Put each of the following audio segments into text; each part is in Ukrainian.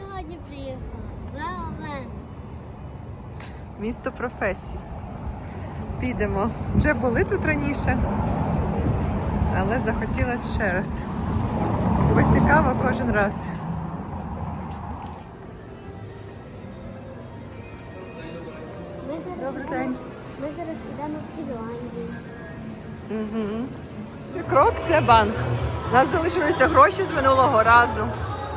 сьогодні приїхала? Веловен. Місто професій. Підемо. Вже були тут раніше, але захотілося ще раз. Бо цікаво кожен раз. Ми зараз Добрий йдемо- день. Ми зараз йдемо в Підландію. Угу. Крок це банк. У нас залишилися гроші з минулого разу.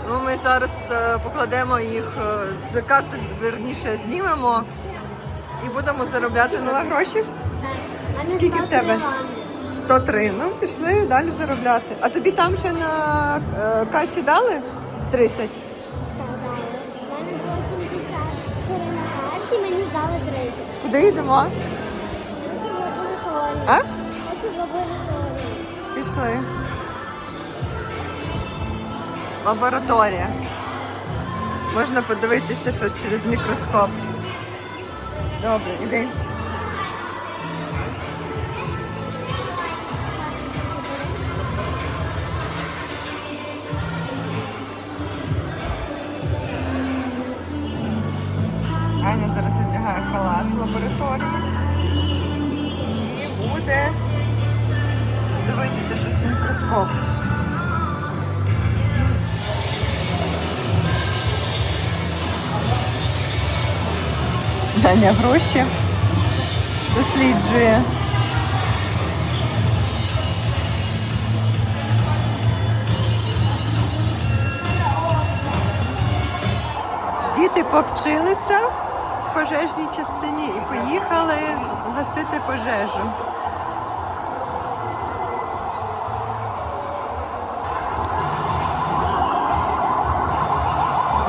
Тому ми зараз е, покладемо їх е, з карти, верніше знімемо і будемо заробляти на гроші. Скільки в тебе? Ірландію. 103. Ну, пішли далі заробляти. А тобі там ще на е, касі дали 30? Так, далі. У мене було 74 на карті, мені здали 30. Куди йдемо? А? Пішли. Лабораторія. Можна подивитися щось через мікроскоп. Добре, іди. Аня зараз одягає халат в лабораторії і буде дивитися щось в мікроскоп. Даня гроші досліджує. Діти повчилися в пожежній частині і поїхали гасити пожежу.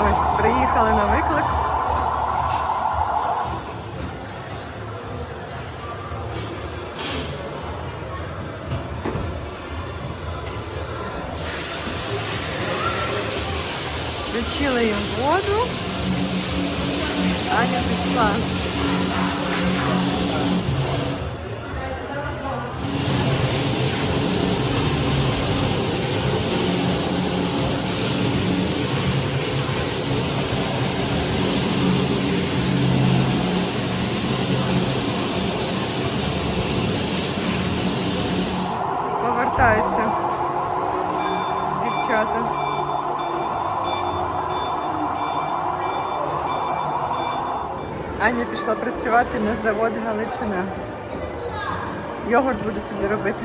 Ось, приїхали на виклик. їм воду. Аня пішла. Повертаються дівчата. Аня пішла працювати на завод Галичина. Йогурт буде собі робити.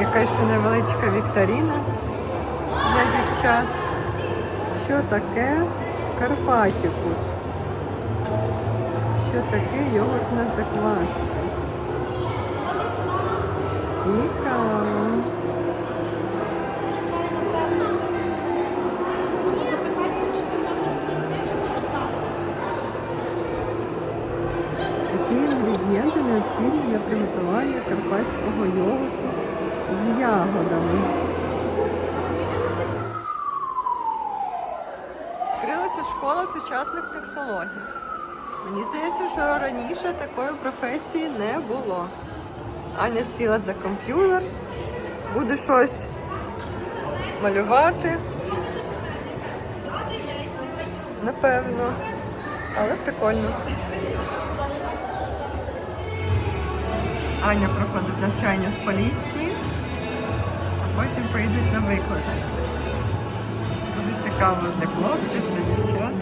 Якась ще невеличка вікторіна для дівчат. Що таке Карпатікус? Що таке йогуртна закваска? Цікаво. Які інгредієнти необхідні для приготування карпатського йогурту з ягодами? Відкрилася школа сучасних технологій. Мені здається, що раніше такої професії не було. Аня сіла за комп'ютер, буде щось малювати. Напевно. Але прикольно. Аня проходить навчання в поліції, а потім поїдуть на виклик. Дуже цікаво для хлопців, для дівчат.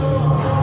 Поїхали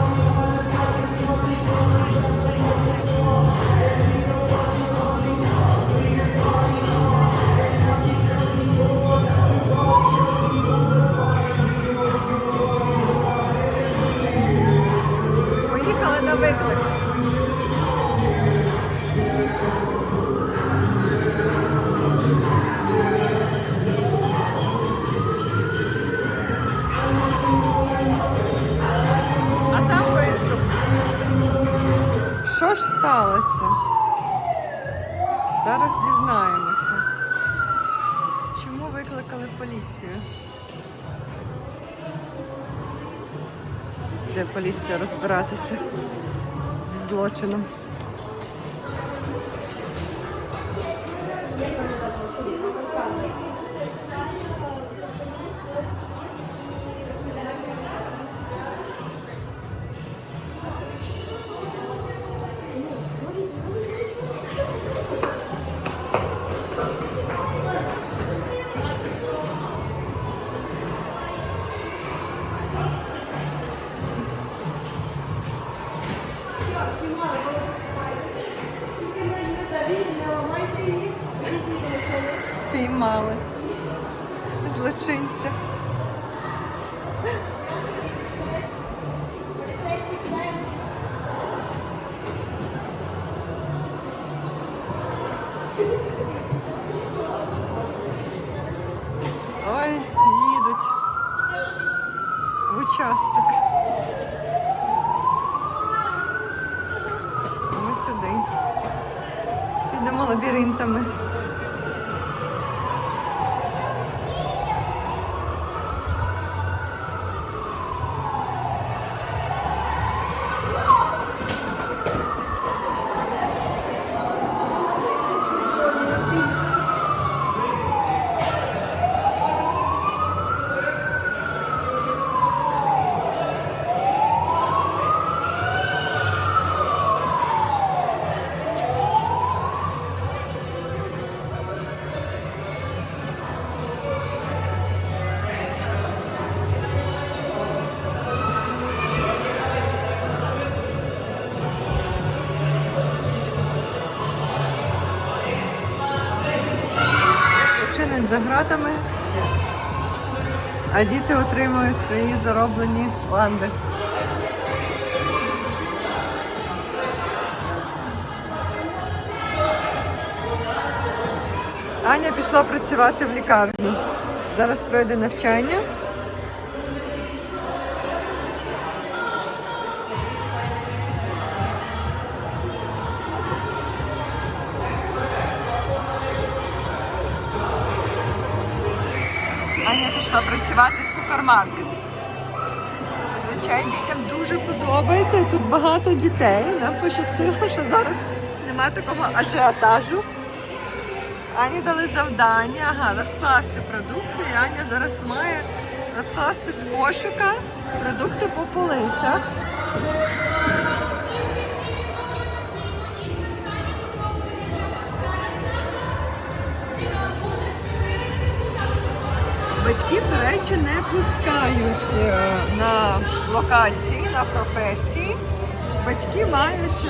Поліція розбиратися зі злочином? Спіймали злочинця. Ой, їдуть в. Ми сюди. Підемо лабіринтами. За гратами, а діти отримують свої зароблені ланди. Аня пішла працювати в лікарню. Зараз пройде навчання. Аня пішла працювати в супермаркет. Звичайно, дітям дуже подобається. І тут багато дітей. Нам пощастило, що зараз нема такого ажіотажу. Ані дали завдання, ага, розкласти продукти. І Аня зараз має розкласти з кошика продукти по полицях. Батьків, до речі, не пускають е, на локації, на професії. Батьки мають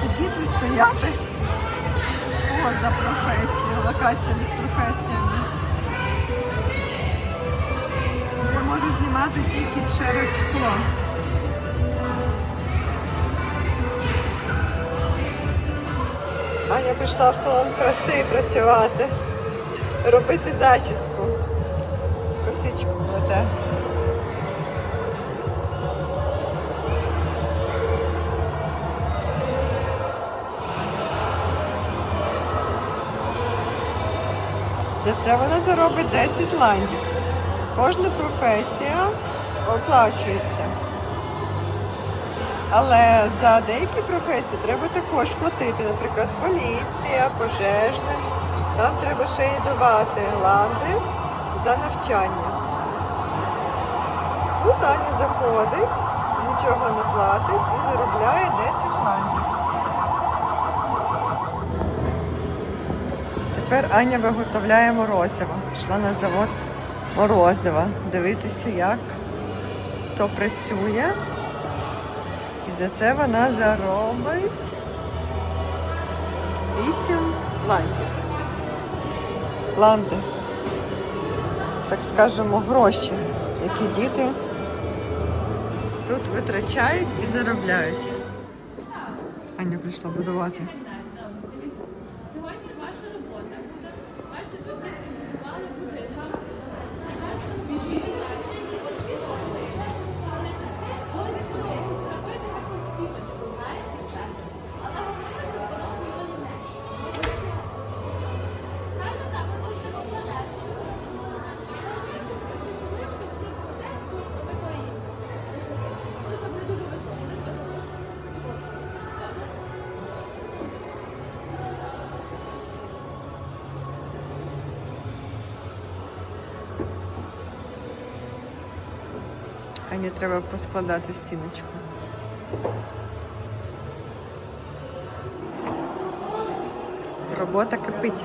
сидіти, стояти поза професією, локаціями з професіями. Я можу знімати тільки через скло. Аня пішла в салон краси працювати, робити зачіску. Косичку плете. За це вона заробить 10 ландів. Кожна професія оплачується. Але за деякі професії треба також платити. Наприклад, поліція, пожежна. Там треба ще й давати ланди за навчання. Тут Аня заходить, нічого не платить і заробляє 10 ландів. Тепер Аня виготовляє морозиво. Пішла на завод морозива. Дивитися, як то працює. І за це вона заробить 8 ландів. Ланди. Так скажемо, гроші, які діти тут витрачають і заробляють. Аня прийшла будувати. Ані треба поскладати стіночку. Робота кипить.